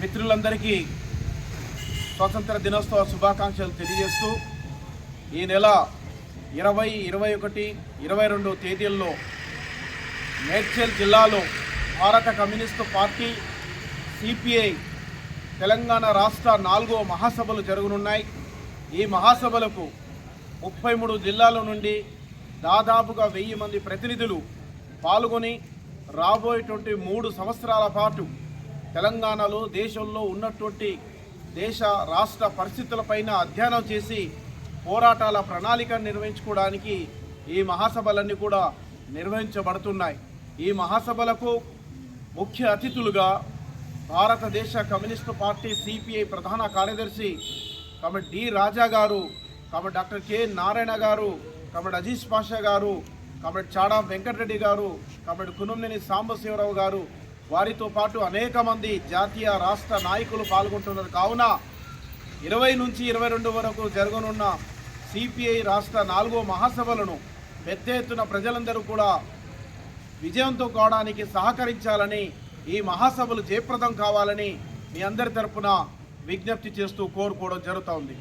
మిత్రులందరికీ స్వాతంత్ర దినోత్సవ శుభాకాంక్షలు తెలియజేస్తూ ఈ నెల ఇరవై ఇరవై ఒకటి ఇరవై రెండు తేదీల్లో మేడ్చల్ జిల్లాలో భారత కమ్యూనిస్టు పార్టీ సిపిఐ తెలంగాణ రాష్ట్ర నాలుగో మహాసభలు జరగనున్నాయి. ఈ మహాసభలకు ముప్పై మూడు జిల్లాల నుండి దాదాపుగా వెయ్యి మంది ప్రతినిధులు పాల్గొని రాబోయేటువంటి మూడు సంవత్సరాల పాటు తెలంగాణలో దేశంలో ఉన్నటువంటి దేశ రాష్ట్ర పరిస్థితులపైన అధ్యయనం చేసి పోరాటాల ప్రణాళిక నిర్వహించుకోవడానికి ఈ మహాసభలన్నీ కూడా నిర్వహించబడుతున్నాయి. ఈ మహాసభలకు ముఖ్య అతిథులుగా భారతదేశ కమ్యూనిస్టు పార్టీ సిపిఐ ప్రధాన కార్యదర్శి కాబట్టి డి రాజా గారు కాబట్టి డాక్టర్ కె నారాయణ గారు కాబట్టి అజీజ్ పాషా గారు కాబట్టి చాడా వెంకటరెడ్డి గారు కాబట్టి కునంనేని సాంబశివరావు గారు వారితో పాటు అనేక మంది జాతీయ రాష్ట్ర నాయకులు పాల్గొంటున్నారు. కావున ఇరవై నుంచి ఇరవై రెండు వరకు జరగనున్న సిపిఐ రాష్ట్ర నాలుగో మహాసభలను పెద్ద ఎత్తున ప్రజలందరూ కూడా విజయంతో కావడానికి సహకరించాలని ఈ మహాసభలు జయప్రదం కావాలని మీ అందరి తరపున విజ్ఞప్తి చేస్తూ కోరుకోవడం జరుగుతోంది.